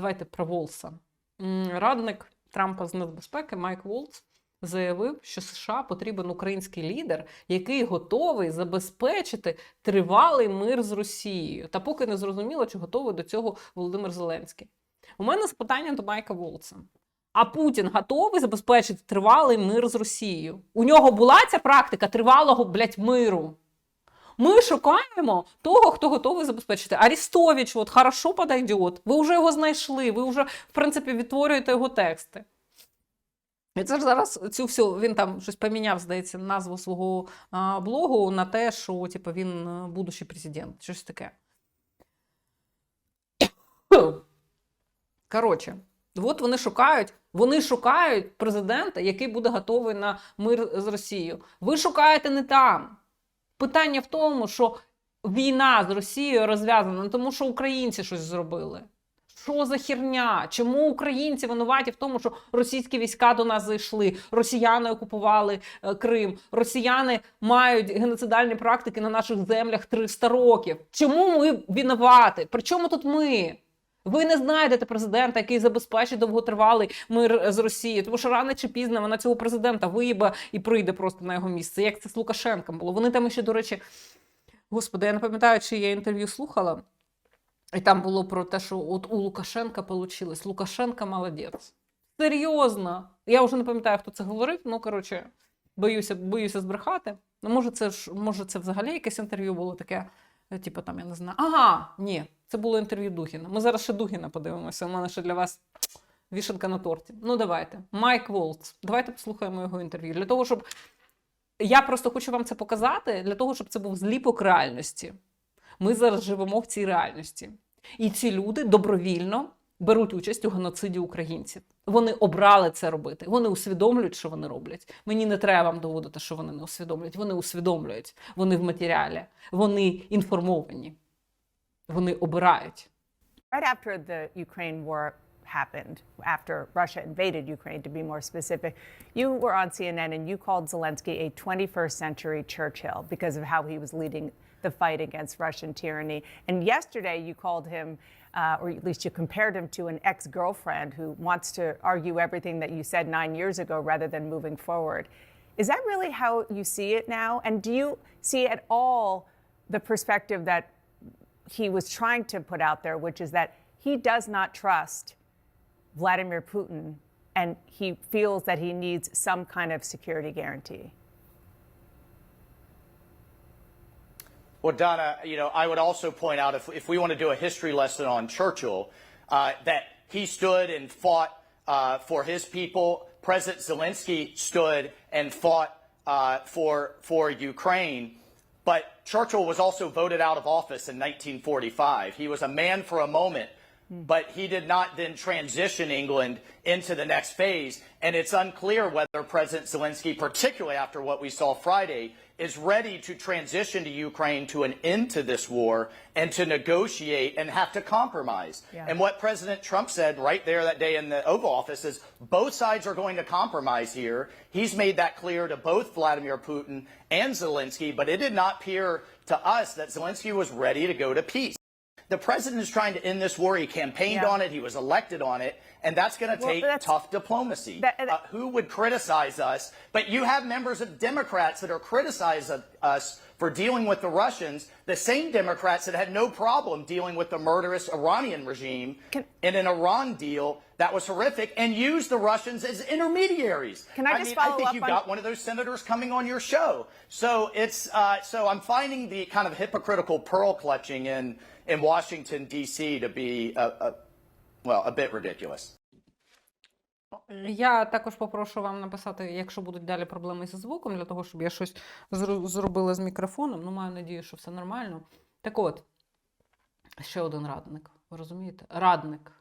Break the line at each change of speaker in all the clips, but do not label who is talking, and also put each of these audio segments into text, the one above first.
Давайте про Волса. Радник Трампа з нацбезпеки Майк Волц заявив, що США потрібен український лідер, який готовий забезпечити тривалий мир з Росією. Та поки не зрозуміло, чи готовий до цього Володимир Зеленський. У мене запитання до Майка Волца. А Путін готовий забезпечити тривалий мир з Росією? У нього була ця практика тривалого, блядь, миру. Ми шукаємо того, хто готовий забезпечити. Арістович, от хорошо подойдет. Ви вже його знайшли, ви вже, в принципі, відтворюєте його тексти. І це ж зараз цю всю він там щось поміняв, здається, назву свого а, блогу на те, що типу, він е, будущий президент. Щось таке. Коротше, от вони шукають, вони шукають президента, який буде готовий на мир з Росією. Ви шукаєте не там. Питання в тому, що війна з Росією розв'язана, тому що українці щось зробили. Що за херня? Чому українці винуваті в тому, що російські війська до нас зайшли, росіяни окупували е, Крим, росіяни мають геноцидальні практики на наших землях 300 років? Чому ми винуваті? При чому тут ми? Ви не знайдете президента, який забезпечить довготривалий мир з Росією, тому що рано чи пізно вона цього президента виїбе і прийде просто на його місце. Як це з Лукашенком було? Вони там ще, до речі, господи, я не пам'ятаю, чи я інтерв'ю слухала. І там було про те, що от у Лукашенка вийшло. Лукашенка молодець. Серйозно. Я вже не пам'ятаю, хто це говорив. Ну, коротше, боюся, боюся збрехати. Ну, може, це ж може, це взагалі якесь інтерв'ю було таке. Е, Типу там, я не знаю. Ага, ні, це було інтерв'ю Дугіна. Ми зараз ще Дугіна подивимося. У мене ще для вас вішенка на торті. Ну, давайте. Майк Волц. Давайте послухаємо його інтерв'ю. Для того, щоб. Я просто хочу вам це показати, для того, щоб це був зліпок реальності. Ми зараз живемо в цій реальності. І ці люди добровільно беруть участь у геноциді українців. Вони обрали це робити. Вони усвідомлюють, що вони роблять. Мені не треба вам доводити, що вони не усвідомлюють. Вони усвідомлюють. Вони в матеріалі, вони інформовані, вони обирають.
Right after the Ukraine war happened, after Russia invaded Ukraine, to be more specific, you were on CNN and you called Zelensky a 21st century Churchill because of how he was leading the fight against Russian tyranny. And yesterday you called him, uh, or at least you compared him to an ex girlfriend who wants to argue everything that you said nine years ago rather than moving forward. Is that really how you see it now? And do you see at all the perspective that he was trying to put out there, which is that he does not trust Vladimir Putin and he feels that he needs some kind of security guarantee.
Well, Donna, you know, I would also point out if, if we want to do a history lesson on Churchill, uh, that he stood and fought uh, for his people. President Zelensky stood and fought uh, for for Ukraine. But Churchill was also voted out of office in 1945. He was a man for a moment, but he did not then transition England into the next phase. And it's unclear whether President Zelensky, particularly after what we saw Friday, is ready to transition to Ukraine to an end to this war and to negotiate and have to compromise.
Yeah.
And what President Trump said right there that day in the Oval Office is both sides are going to compromise here. He's made that clear to both Vladimir Putin and Zelensky, but it did not appear to us that Zelensky was ready to go to peace. The president is trying to end this war. He campaigned
Yeah.
on it. He was elected on it. And that's going to
Well,
take tough diplomacy.
That- that-
Uh, who would criticize us? But you have members of Democrats that are criticizing us for dealing with the Russians, the same Democrats that had no problem dealing with the murderous Iranian regime
Can-
in an Iran deal that was horrific and used the Russians as intermediaries.
Can I just
mean,
follow
I think you've
on-
got one of those senators coming on your show. So it's uh, so I'm finding the kind of hypocritical pearl clutching in in Washington D.C. to be a, a well a bit ridiculous.
Я також попрошу вам написати, якщо будуть далі проблеми зі звуком, для того, щоб я щось зробила з мікрофоном. Ну, маю надію, що все нормально. Так от, ще один радник. Ви розумієте? Радник.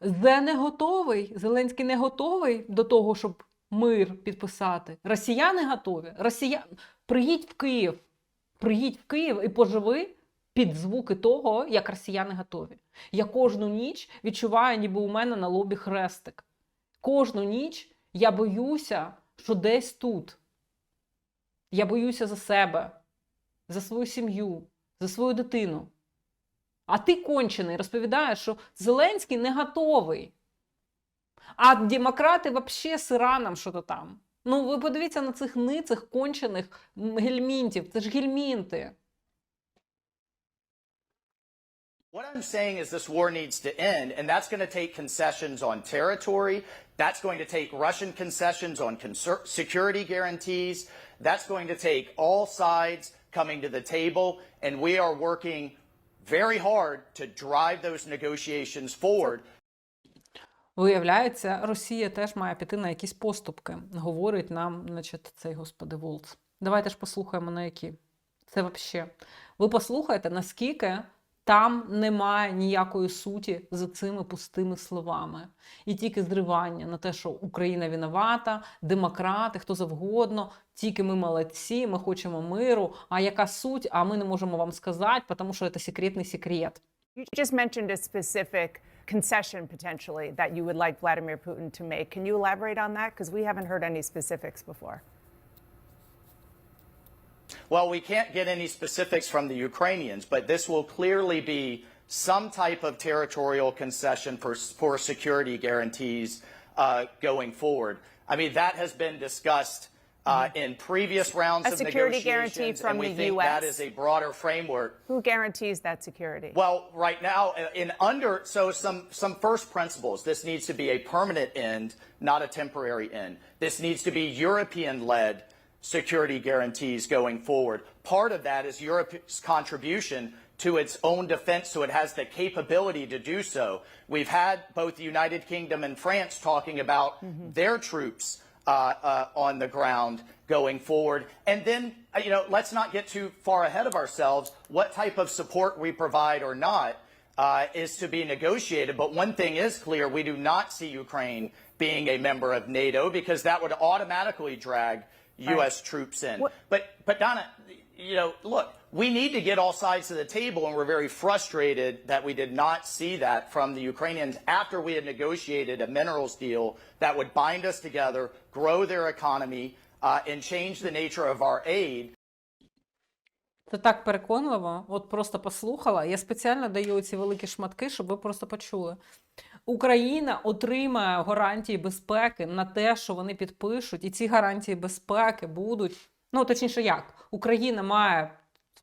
Зе не готовий. Зеленський не готовий до того, щоб мир підписати. Росіяни готові. Росія... Приїдь в Київ. Приїдь в Київ і поживи під звуки того, як росіяни готові. Я кожну ніч відчуваю, ніби у мене на лобі хрестик. Кожну ніч я боюся, що десь тут. Я боюся за себе, за свою сім'ю, за свою дитину. А ти кончений розповідаєш, що Зеленський не готовий. А демократи взагалі з Іраном що то там. Ну, ви подивіться на цих ницих кончених гельмінтів. Це ж гельмінти.
What I'm saying is this war needs to end, and that's going to take concessions on territory. That's going to take Russian concessions on conser- security guarantees. That's going to take all sides coming to the table, and we are working very hard to drive those negotiations forward.
Виявляється, Росія теж має піти на якісь поступки, говорить нам, значить, цей господи Волц. Давайте ж послухаємо на які. Це взагалі. Ви послухайте, наскільки там немає ніякої суті за цими пустими словами. І тільки зривання на те, що Україна виновата, демократи, хто завгодно, тільки ми молодці, ми хочемо миру. А яка суть? А ми не можемо вам сказати, тому що це секретний секрет.
You just mentioned a specific concession potentially that you would like Vladimir Putin to make. Can you elaborate on that? Because we haven't heard any specifics before.
Well, we can't get any specifics from the Ukrainians, but this will clearly be some type of territorial concession for, for security guarantees uh, going forward. I mean, that has been discussed uh, in previous rounds
A
of
security
negotiations,
guarantee from
and we
the
think that
US?
is a broader framework.
Who guarantees that security?
Well, right now, uh, in under so some some first principles. This needs to be a permanent end, not a temporary end. This needs to be European-led security guarantees going forward. Part of that is Europe's contribution to its own defense, so it has the capability to do so. We've had both the United Kingdom and France talking about their troops uh, uh, on the ground going forward. And then, uh, you know, let's not get too far ahead of ourselves. What type of support we provide or not uh, is to be negotiated. But one thing is clear we do not see Ukraine being a member of NATO because that would automatically drag U.S. troops in.
What-
But, but Donna, you know, look, we need to get all sides to the table, and we're very frustrated that we did not see that from the Ukrainians after we had negotiated a minerals deal that would bind us together, grow their economy, uh, and change the nature of our aid.
Це так переконливо. От просто послухала. Я спеціально даю ці великі шматки, щоб ви просто почули. Україна отримає гарантії безпеки на те, що вони підпишуть, і ці гарантії безпеки будуть. Ну, точніше, як Україна має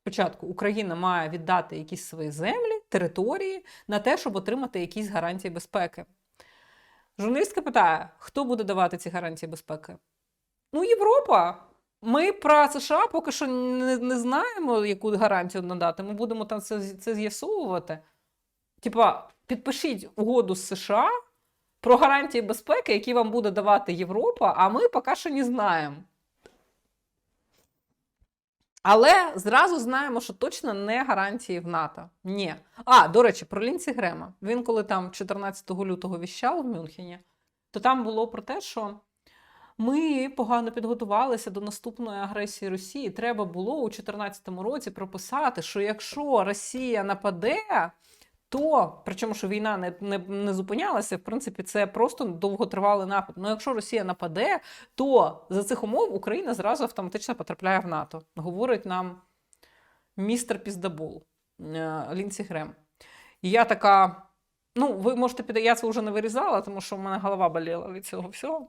спочатку Україна має віддати якісь свої землі, території на те, щоб отримати якісь гарантії безпеки. Журналістка питає: хто буде давати ці гарантії безпеки? Ну, Європа. Ми про США поки що не, не знаємо, яку гарантію надати. Ми будемо там це, це з'ясовувати. Типа, підпишіть угоду з США про гарантії безпеки, які вам буде давати Європа, а ми поки що не знаємо. Але зразу знаємо, що точно не гарантії в НАТО. Ні. А, до речі, про Лінці Грема. Він, коли там 14 лютого віщав в Мюнхені, то там було про те, що ми погано підготувалися до наступної агресії Росії. Треба було у 2014 році прописати, що якщо Росія нападе, то причому, що війна не, не, не зупинялася, в принципі, це просто довготривалий напад. Ну, якщо Росія нападе, то за цих умов Україна зразу автоматично потрапляє в НАТО. Говорить нам містер Піздабул е, Лінсі Грем. І я така. Ну, ви можете піти, я це вже не вирізала, тому що в мене голова боліла від цього всього.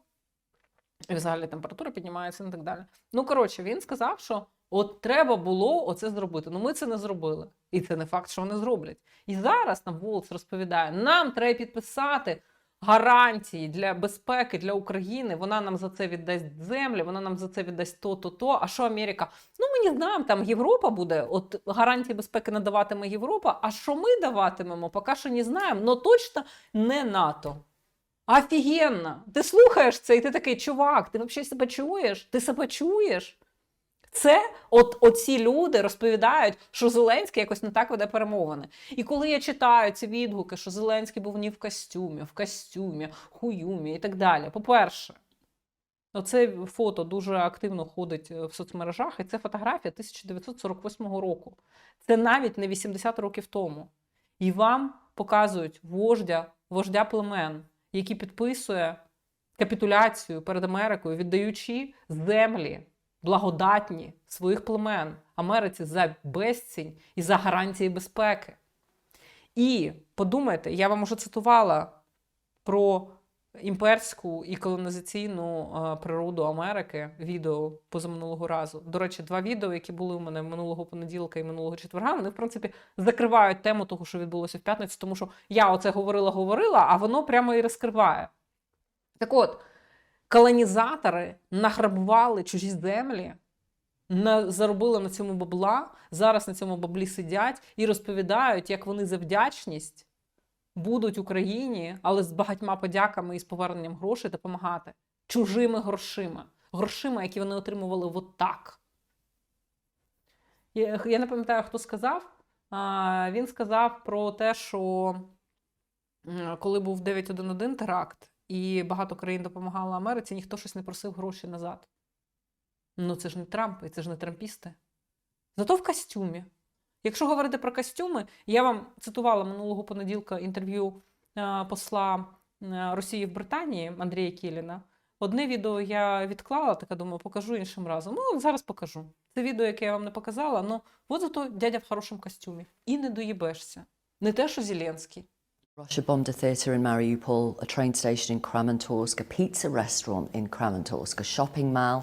І взагалі температура піднімається і так далі. Ну, коротше, він сказав, що от треба було оце зробити. Ну, ми це не зробили. І це не факт, що вони зроблять. І зараз нам Волц розповідає: нам треба підписати гарантії для безпеки для України. Вона нам за це віддасть землі, вона нам за це віддасть то, то, то. А що Америка? Ну, ми не знаємо, там Європа буде. От гарантії безпеки надаватиме Європа. А що ми даватимемо, поки що не знаємо. Ну точно не НАТО. Офігенно! Ти слухаєш це, і ти такий, чувак, ти взагалі себе чуєш? Ти себе чуєш? Це от оці люди розповідають, що Зеленський якось не так веде перемовини. І коли я читаю ці відгуки, що Зеленський був не в костюмі, в костюмі, хуюмі і так далі. По-перше, оце фото дуже активно ходить е, в соцмережах, і це фотографія 1948 року. Це навіть не 80 років тому. І вам показують вождя, вождя племен, який підписує капітуляцію перед Америкою, віддаючи землі благодатні своїх племен Америці за безцінь і за гарантії безпеки. І подумайте, я вам уже цитувала про імперську і колонізаційну природу Америки відео позаминулого разу. До речі, два відео, які були у мене минулого понеділка і минулого четверга, вони, в принципі, закривають тему того, що відбулося в п'ятницю, тому що я оце говорила, говорила, а воно прямо і розкриває. Так от, колонізатори награбували чужі землі, на, заробили на цьому бабла, зараз на цьому баблі сидять і розповідають, як вони за вдячність будуть Україні, але з багатьма подяками і з поверненням грошей допомагати чужими грошима. Грошима, які вони отримували от так. Я, я не пам'ятаю, хто сказав. Він сказав про те, що коли був 9.1.1 теракт, і багато країн допомагало Америці, ніхто щось не просив гроші назад. Ну, це ж не Трамп, і це ж не трампісти. Зато в костюмі. Якщо говорити про костюми, я вам цитувала минулого понеділка інтерв'ю е, посла е, Росії в Британії Андрія Кіліна. Одне відео я відклала, така думаю, покажу іншим разом. Ну, зараз покажу. Це відео, яке я вам не показала, ну от зато дядя в хорошому костюмі. І не доїбешся. Не те, що Зеленський.
Russia bombed a theatre in Mariupol, a train station in Kramatorsk, a pizza restaurant in Kramatorsk, a shopping mall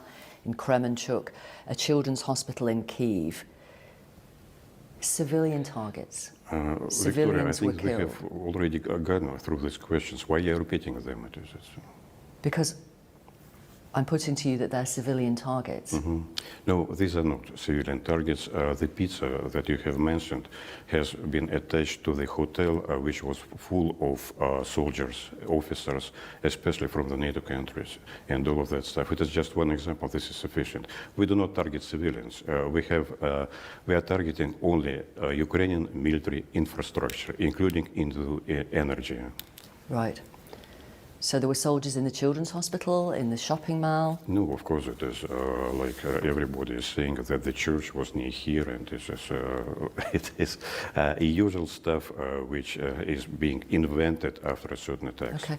in Kremenchuk, a children's hospital in Kiev. Civilian targets.
Uh, Victoria, I think we have already gone through these questions. Why are you repeating them? It is, it's,
Because I'm putting to you that they're civilian targets.
No, these are not civilian targets. Uh, the pizza that you have mentioned has been attached to the hotel, uh, which was full of uh, soldiers, officers, especially from the NATO countries, and all of that stuff. It is just one example. This is sufficient. We do not target civilians. Uh, we have, uh, we are targeting only uh, Ukrainian military infrastructure, including into uh, energy.
Right. So there were soldiers in the children's hospital, in the shopping mall.
No, of course it is. Uh, like uh, everybody is saying that the church was near here, and this is uh, it is uh, usual stuff uh, which uh, is being invented after a certain attack.
Okay.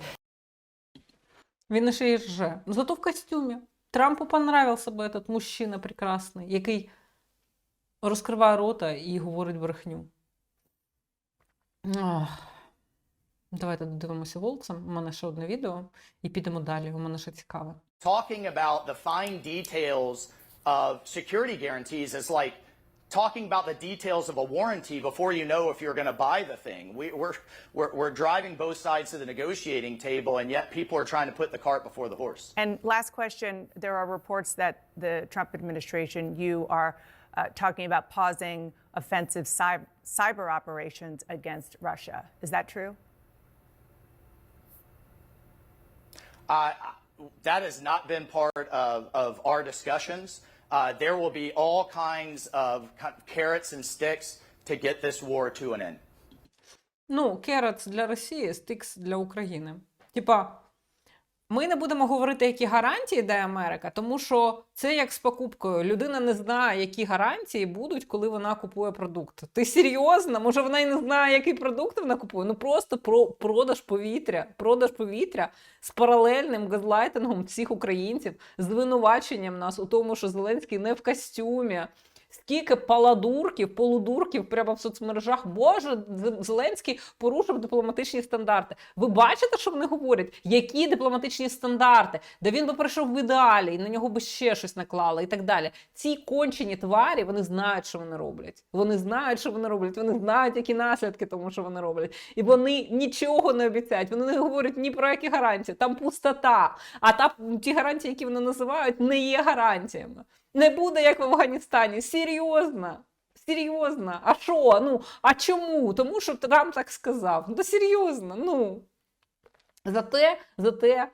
Він ще й рже. Зато в костюмі. Трампу понравився би этот мужчина прекрасний, який розкриває рота і говорить брехню. Ах. Давайте додивимося Волцем. У мене ще одне відео, і підемо далі. У мене ще цікаве.
Talking about the fine details of security guarantees is like talking about the details of a warranty before you know if you're going to buy the thing. We, we're, we're, we're driving both sides to the negotiating table, and yet people are trying to put the cart before the horse.
And last question there are reports that the Trump administration, you are uh, talking about pausing offensive cyber, cyber operations against Russia. Is that true?
Uh, that has not been part of, of our discussions. Uh, there will be all kinds of ca- carrots and sticks to get this war to an end.
Ну, керец для Росії, стикс для України. Типа, ми не будемо говорити, які гарантії дає Америка, тому що це як з покупкою. Людина не знає, які гарантії будуть, коли вона купує продукт. Ти серйозно? Може, вона і не знає, який продукт вона купує? Ну просто про продаж повітря, продаж повітря з паралельним газлайтингом всіх українців, звинуваченням нас у тому, що Зеленський не в костюмі. Скільки паладурків, полудурків прямо в соцмережах. Боже, Зеленський порушив дипломатичні стандарти. Ви бачите, що вони говорять? Які дипломатичні стандарти? Де він би прийшов в ідеалі, і на нього би ще щось наклали, і так далі. Ці кончені тварі вони знають, що вони роблять. Вони знають, що вони роблять. Вони знають, які наслідки тому, що вони роблять. І вони нічого не обіцяють. Вони не говорять ні про які гарантії. Там пустота. А та ті гарантії, які вони називають, не є гарантіями. Не буде як в Афганістані. Серйозно. Серйозно. А що? Ну, а чому? Тому що Трамп так сказав. Ну, серйозно, ну. Зате, зате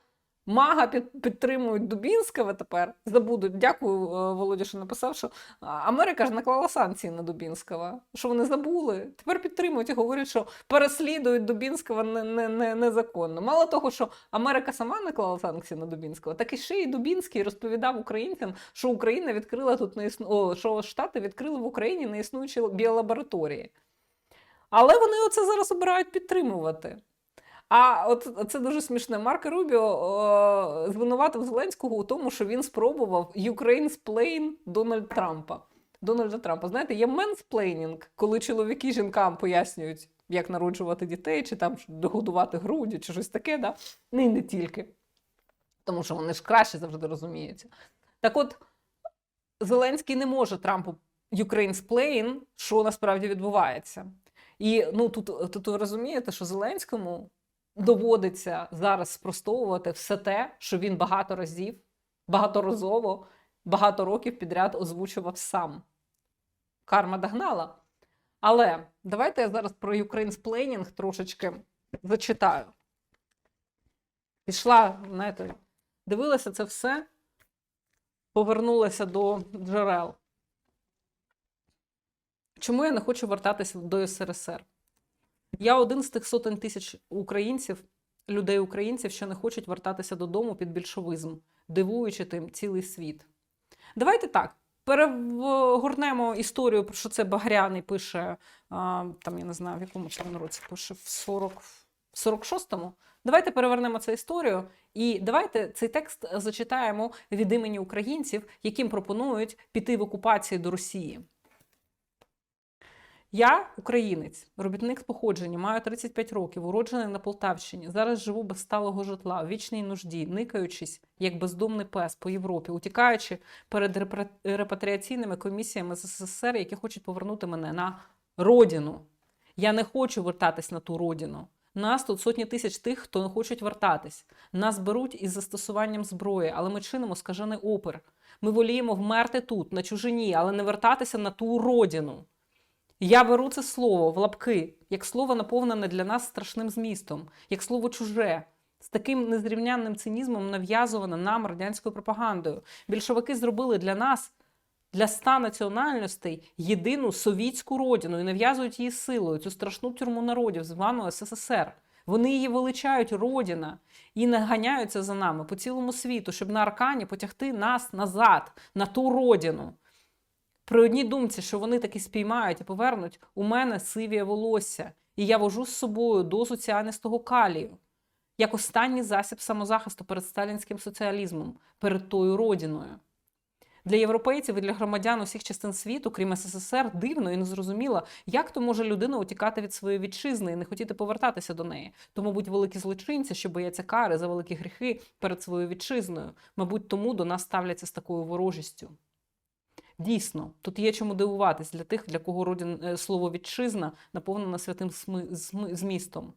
мага підтримують Дубінського тепер. Забудуть. Дякую, е, Володя, що написав, що Америка ж наклала санкції на Дубінського. Що вони забули? Тепер підтримують і говорять, що переслідують Дубінського не, не, не, незаконно. Мало того, що Америка сама наклала санкції на Дубінського, так і ще й Дубінський розповідав українцям, що Україна відкрила тут не існу... О, що Штати відкрили в Україні неіснуючі біолабораторії. Але вони оце зараз обирають підтримувати. А от це дуже смішне. Марк Рубіо звинуватив Зеленського у тому, що він спробував Ukraine's Дональд Трампа. Дональда Трампа. Знаєте, є менсплейнінг, коли чоловіки жінкам пояснюють як народжувати дітей, чи там догодувати груддю, чи щось таке, да? Ну, і не тільки. Тому що вони ж краще завжди розуміються. Так от, Зеленський не може Трампу Ukraine's plane, що насправді відбувається. І ну, тут, тут ви розумієте, що Зеленському доводиться зараз спростовувати все те, що він багато разів, багаторазово, багато років підряд озвучував сам. Карма догнала. Але давайте я зараз про Ukraine's planning трошечки зачитаю. Пішла, знаєте, дивилася це все, повернулася до джерел. Чому я не хочу вертатися до СРСР? Я один з тих сотень тисяч українців, людей українців, що не хочуть вертатися додому під більшовизм, дивуючи тим цілий світ. Давайте так. Перегорнемо історію, про що це Багряний пише, там я не знаю, в якому він році пише, в 40, в 46-му. Давайте перевернемо цю історію і давайте цей текст зачитаємо від імені українців, яким пропонують піти в окупацію до Росії. Я українець, робітник з походження, маю 35 років, уроджений на Полтавщині. Зараз живу без сталого житла, в вічній нужді, никаючись, як бездомний пес по Європі, утікаючи перед репатріаційними комісіями з СССР, які хочуть повернути мене на родину. Я не хочу вертатись на ту родину. Нас тут сотні тисяч тих, хто не хочуть вертатись. Нас беруть із застосуванням зброї, але ми чинимо скажений опір. Ми воліємо вмерти тут, на чужині, але не вертатися на ту родину. Я беру це слово в лапки, як слово наповнене для нас страшним змістом, як слово чуже, з таким незрівнянним цинізмом нав'язуване нам радянською пропагандою. Більшовики зробили для нас, для ста національностей, єдину совітську родину і нав'язують її силою, цю страшну тюрму народів, звану СССР. Вони її величають родина і наганяються за нами по цілому світу, щоб на аркані потягти нас назад, на ту родину. При одній думці, що вони таки спіймають і повернуть, у мене сивіє волосся, і я вожу з собою дозу ціанистого калію, як останній засіб самозахисту перед сталінським соціалізмом, перед тою родиною. Для європейців і для громадян усіх частин світу, крім СССР, дивно і незрозуміло, як то може людина утікати від своєї вітчизни і не хотіти повертатися до неї. То, мабуть, великі злочинці, що бояться кари за великі гріхи перед своєю вітчизною. Мабуть, тому до нас ставляться з такою ворожістю. Дійсно, тут є чому дивуватись для тих, для кого родин, е, слово вітчизна наповнено святим змістом.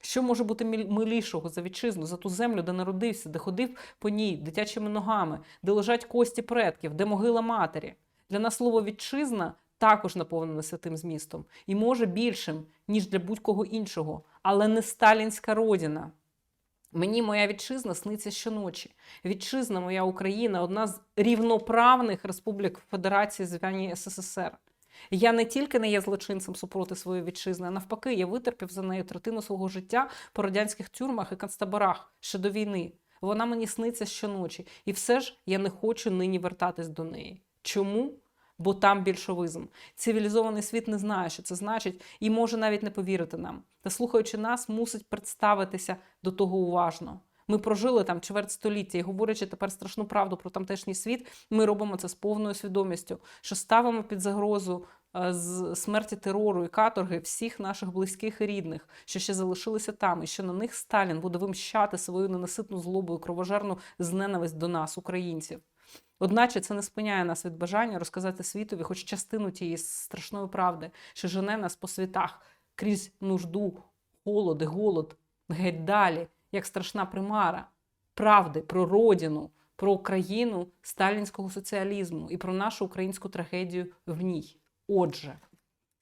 Що може бути милішого за вітчизну, за ту землю, де народився, де ходив по ній дитячими ногами, де лежать кості предків, де могила матері? Для нас слово вітчизна також наповнене святим змістом і може більшим, ніж для будь-кого іншого, але не сталінська родина. Мені моя вітчизна сниться щоночі. Вітчизна, моя Україна одна з рівноправних республік Федерації звані СССР. Я не тільки не є злочинцем супроти своєї вітчизни, а навпаки, я витерпів за нею третину свого життя по радянських тюрмах і концтаборах ще до війни. Вона мені сниться щоночі. І все ж я не хочу нині вертатись до неї. Чому? Бо там більшовизм. Цивілізований світ не знає, що це значить, і може навіть не повірити нам. Та слухаючи нас, мусить представитися до того уважно. Ми прожили там чверть століття і говорячи тепер страшну правду про тамтешній світ, ми робимо це з повною свідомістю, що ставимо під загрозу е, з смерті терору і каторги всіх наших близьких і рідних, що ще залишилися там, і що на них Сталін буде вимщати свою ненаситну злобу і кровожерну зненависть до нас, українців. Одначе це не спиняє нас від бажання розказати світові хоч частину тієї страшної правди, що жене нас по світах крізь нужду, холод голод, геть далі, як страшна примара, правди про родину, про країну сталінського соціалізму і про нашу українську трагедію в ній. Отже,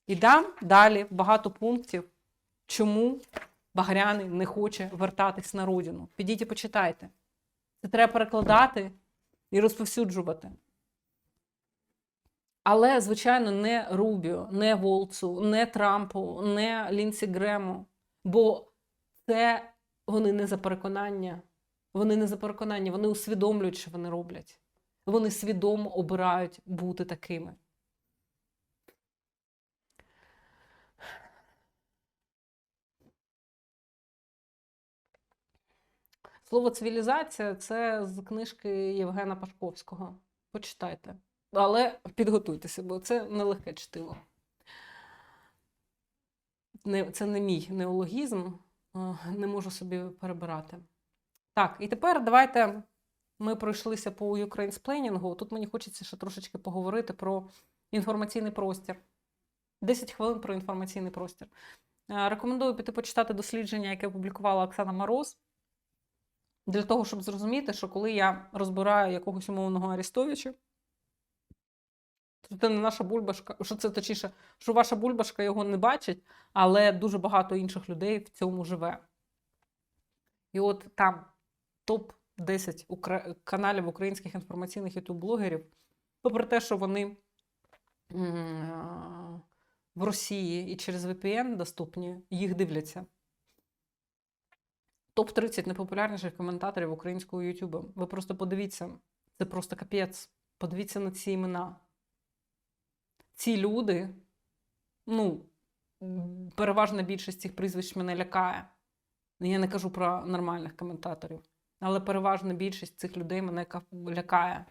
і дам далі багато пунктів, чому Багряний не хоче вертатись на родину. Підіть і почитайте. Це треба перекладати і розповсюджувати. Але, звичайно, не Рубіо, не Волцу, не Трампу, не Лінсі Грему. Бо це вони не за переконання. Вони не за переконання, вони усвідомлюють, що вони роблять. Вони свідомо обирають бути такими. Слово цивілізація це з книжки Євгена Пашковського. Почитайте. Але підготуйтеся, бо це нелегке чтиво. не, це не мій неологізм, е, не можу собі перебирати. Так, і тепер давайте ми пройшлися по українсплейнінгу. Тут мені хочеться ще трошечки поговорити про інформаційний простір. 10 хвилин про інформаційний простір. Е, Рекомендую піти почитати дослідження, яке опублікувала Оксана Мороз. Для того, щоб зрозуміти, що коли я розбираю якогось умовного Арестовича, то це не наша бульбашка, що це точніше, що ваша бульбашка його не бачить, але дуже багато інших людей в цьому живе. І от там топ-10 укра... каналів українських інформаційних ютуб-блогерів, попри те, що вони в Росії і через VPN доступні, їх дивляться. Топ-30 найпопулярніших коментаторів українського Ютубу. Ви просто подивіться, це просто капець. Подивіться на ці імена. Ці люди, ну, переважна більшість цих прізвищ мене лякає. Я не кажу про нормальних коментаторів, але переважна більшість цих людей мене лякає.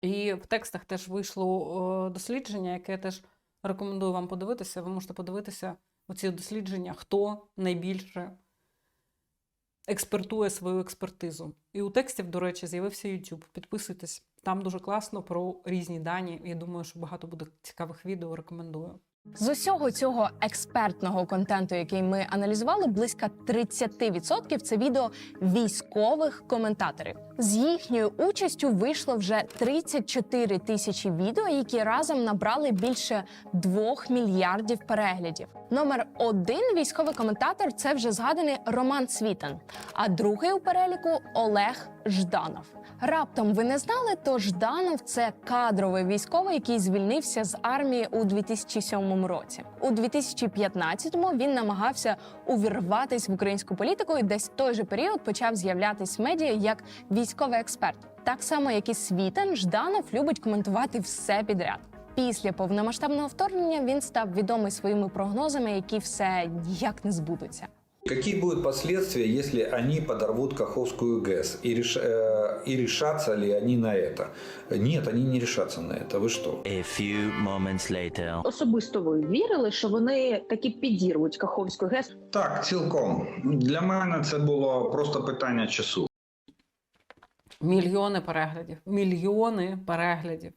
І в текстах теж вийшло дослідження, яке я теж рекомендую вам подивитися. Ви можете подивитися оці дослідження, хто найбільше експертує свою експертизу. І у текстів, до речі, з'явився YouTube. Підписуйтесь. Там дуже класно про різні дані. Я думаю, що багато буде цікавих відео. Рекомендую.
З усього цього експертного контенту, який ми аналізували, близько 30% – це відео військових коментаторів. З їхньою участю вийшло вже 34 тисячі відео, які разом набрали більше 2 мільярдів переглядів. Номер один військовий коментатор це вже згаданий Роман Світан, а другий у переліку Олег Жданов. Раптом ви не знали, то Жданов це кадровий військовий, який звільнився з армії у 2007 році. У 2015-му він намагався увірватись в українську політику і десь в той же період почав з'являтись в медіа як військовий експерт. Так само, як і Світан, Жданов любить коментувати все підряд. Після повномасштабного вторгнення він став відомий своїми прогнозами, які все ніяк не збудуться.
Какие будут последствия, если они подорвут Каховскую ГЭС? И, реш- э, и решатся ли они на это? Нет, они не решатся на это. Вы что?
A few moments later.
Особисто ви вірили, що вони таки підірвуть Каховську ГЕС?
Так, цілком. Для мене це було просто питання часу.
Мільйони переглядів. Мільйони переглядів.